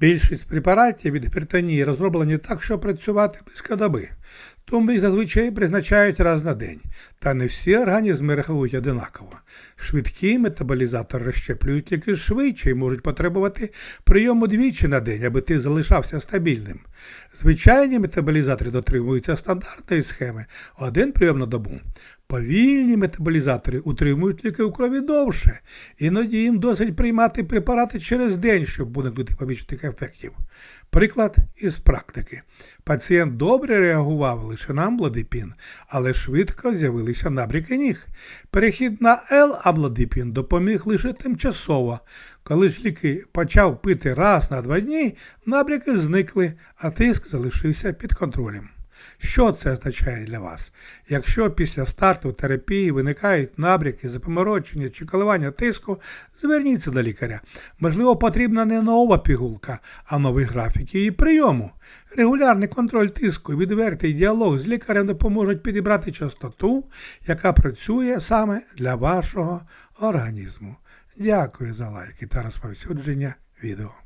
Більшість препаратів від гіпертонії розроблені так, що працювати близько доби, тому їх зазвичай призначають раз на день, та не всі організми реагують одинаково. Швидкі метаболізатори розщеплюють ліки швидше і можуть потребувати прийому двічі на день, аби ти залишався стабільним. Звичайні метаболізатори дотримуються стандартної схеми один прийом на добу. Повільні метаболізатори утримують ліки у крові довше, іноді їм досить приймати препарати через день, щоб уникнути побічних ефектів. Приклад із практики. Пацієнт добре реагував лише на амлодипін, але швидко з'явилися набріки ніг. Перехід на Ел Абладипін допоміг лише тимчасово. Коли ж ліки почав пити раз на два дні, набріки зникли, а тиск залишився під контролем. Що це означає для вас? Якщо після старту терапії виникають набряки, запоморочення чи коливання тиску, зверніться до лікаря. Можливо, потрібна не нова пігулка, а новий графік її прийому. Регулярний контроль тиску і відвертий діалог з лікарем допоможуть підібрати частоту, яка працює саме для вашого організму. Дякую за лайки та розповсюдження відео.